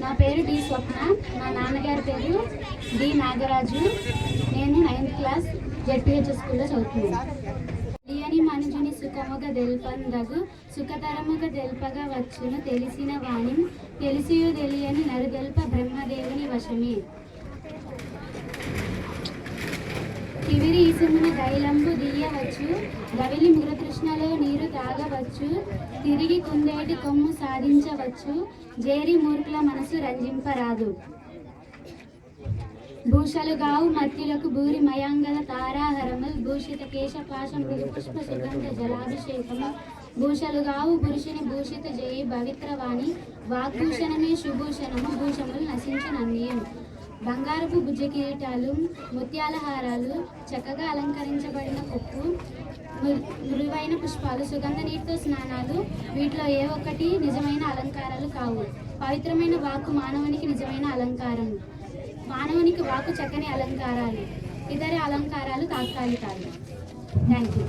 నా పేరు డి స్వప్న. మా నాన్నగారి పేరు డి నాగరాజు. నేను నైన్త్ క్లాస్ జెడ్పిహెచ్ స్కూల్లో చదువుతున్నాను. తెలియని మనుజుని సుఖముగా తెల్పందగు సుఖతరముగా తెల్పగా వచ్చును తెలిసిన వాణి తెలిసియు తెలియని నరుదెల్ప బ్రహ్మదేవుని వశమే. కివిరి దైలంబు దీయవచ్చు గవిలి మృతృష్ణలో నీరు తాగవచ్చు. తిరిగి కుందేటి కొమ్ము సాధించవచ్చు. జేరి మూర్ఖుల మనసు రంజింపరాదు. భూషలు గావు మత్యులకు భూరి మయాంగల తారాహరముల్. భూషిత కేశపాశ మృదు పుష్ప సుగంధ జలాభిషేకము. భూషలు గావు పురుషుని భూషిత జయి పవిత్రవాణి. వాగ్భూషణమే శుభూషణము భూషములు నశించనన్నయం బంగారపు భుజ కిరీటాలు ముత్యాల హారాలు చక్కగా అలంకరించబడిన కొప్పు మృదువైన పుష్పాలు సుగంధ నీటితో స్నానాలు వీటిలో ఏ ఒక్కటి నిజమైన అలంకారాలు కావు. పవిత్రమైన వాక్కు మానవునికి నిజమైన అలంకారం. మానవునికి వాక్కు చక్కని అలంకారాలు. ఇతర అలంకారాలు తాత్కాలికాలు. Thank you